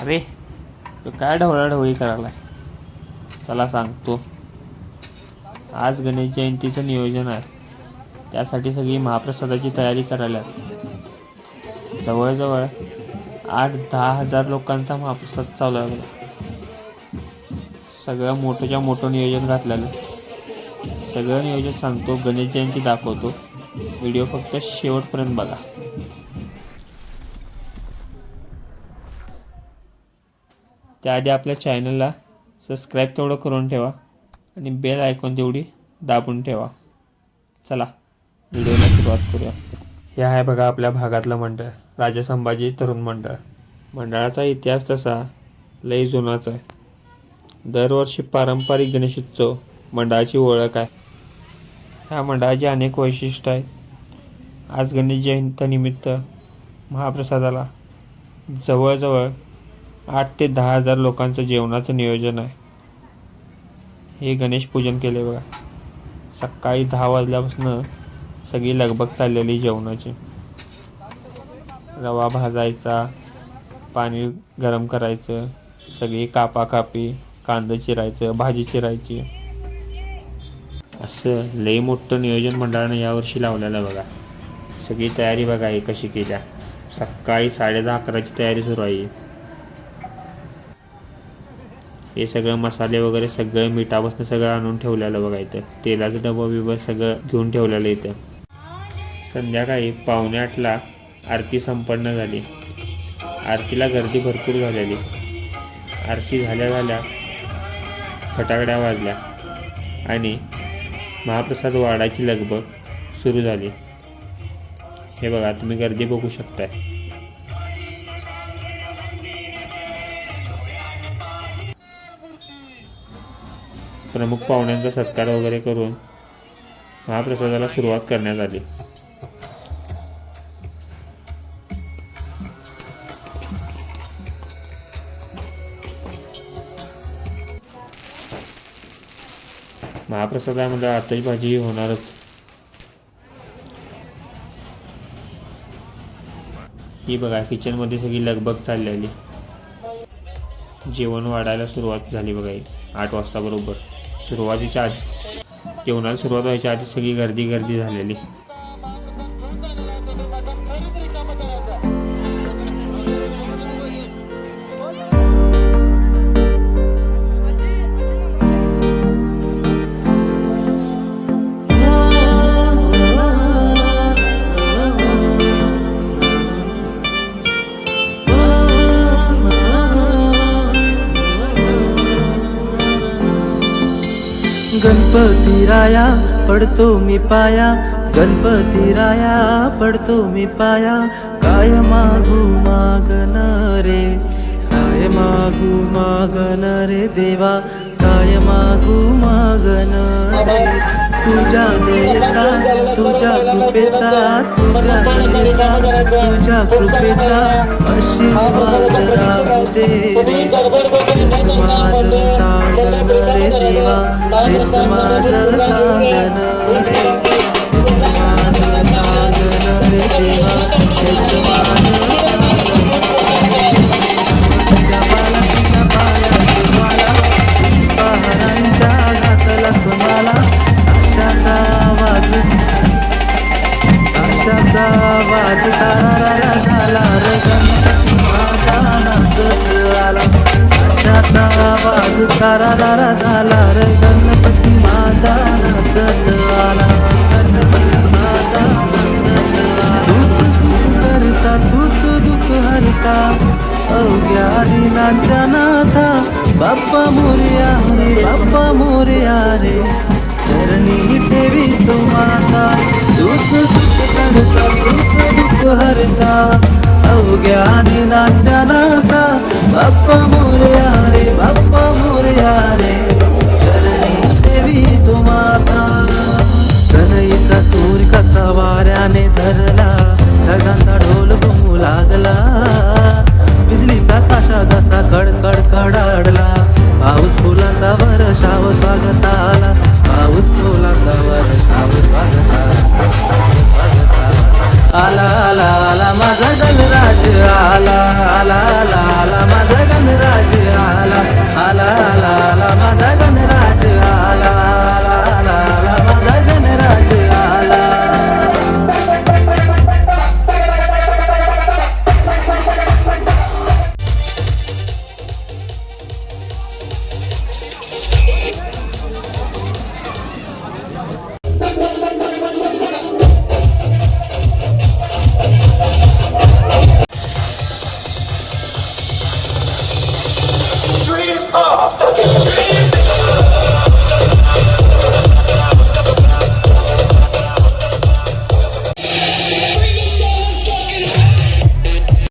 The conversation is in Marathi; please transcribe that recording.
अरे तो काय ढवळाढवळी करायला चला सांगतो. आज गणेश जयंतीचं नियोजन आहे. त्यासाठी सगळी महाप्रसादाची तयारी करायला जवळजवळ आठ दहा हजार लोकांचा महाप्रसाद चालू आहे सगळं मोठंच्या मोठं नियोजन घातलेलं सगळं नियोजन सांगतो गणेश जयंती दाखवतो. व्हिडिओ फक्त शेवटपर्यंत बघा. त्याआधी आपल्या चॅनलला सबस्क्राईब तेवढं करून ठेवा आणि बेल आयकॉन तेवढी दाबून ठेवा. चला व्हिडिओला सुरुवात करूया. हे आहे बघा आपल्या भागातलं मंडळ राजा संभाजी तरुण मंडळ. मंडळाचा इतिहास तसा लई जुनाच आहे. दरवर्षी पारंपरिक गणेशोत्सव मंडळाची ओळख आहे. ह्या मंडळाची अनेक वैशिष्ट्य आहेत. आज गणेश जयंतीनिमित्त महाप्रसादाला जवळजवळ आठ ते दहा हजार लोकांचं जेवणाचं नियोजन आहे. हे गणेश पूजन केले बघा. सकाळी दहा वाजल्यापासून सगळी लगबग चाललेली जेवणाची. रवा भाजायचा पाणी गरम करायचं सगळी कापाकापी कांदं चिरायचं भाजी चिरायची. असं लई मोठं नियोजन मंडळानं यावर्षी लावलेलं बघा. सगळी तयारी बघा हे कशी केल्या. सकाळी साडे दहा अकराची तयारी सुरू आहे. हे सगळं मसाले वगैरे सगळं मिठापासून सगळं आणून ठेवलेलं बघा इथं. तेलाचं डबं बिबं सगळं घेऊन ठेवलेलं इथं. संध्याकाळी पावणे आठला आरती संपन्न झाली. आरतीला गर्दी भरपूर झालेली. आरती झाल्या झाल्या फटाकड्या वाजल्या आणि महाप्रसाद वाढायची लगबग सुरू झाली. हे बघा तुम्ही गर्दी बघू शकताय. प्रमुख पाहुण्यांचा सत्कार वगैरे करून महाप्रसादाला सुरुवात करण्यात आली. महाप्रसादामध्ये आतषबाजी ही होणारच. ही बघा किचनमध्ये सगळी लगबग चाललेली. जेवण वाढायला सुरुवात झाली बघा आठ वाजता बरोबर. सुरुवातीच्या आधी. जेवणाला सुरुवात व्हायच्या आधी सगळी गर्दी गर्दी झालेली. गणपती राया पडतो मी पाया. गणपती राया पडतो मी पाया. काय मागू मागन रे? काय मागू मागन रे देवा? काय मागू मागन रे? तुझ्या दयेचा तुझ्या कृपेचा तुझ्या दयेचा तुझ्या कृपेचा आशीर्वाद राहू दे रे. माझं रे देवा हेच माझं सांगन रे. हेच माझं सांगन रे देवा हेच माझं जपाला तुझ्या आशाचा आवाज तारारा झाला रे. गणपती माझा नाचत आला. गणपती माझा तूच सुख करता तूच दुःख हरता. अवघ्या दिनांच्या नाथा बाप्पा मोर्या रे बाप्पा मोर्या रे चरणी ठेवी तो माता. तूच सुख करता तूच दुःख हरता. अवघ्या दिनाच्या नाता बाप्पा मोरया रे बाप्पा मोरया रे देवी तू माता सनईचा सूर कसा वाऱ्याने धर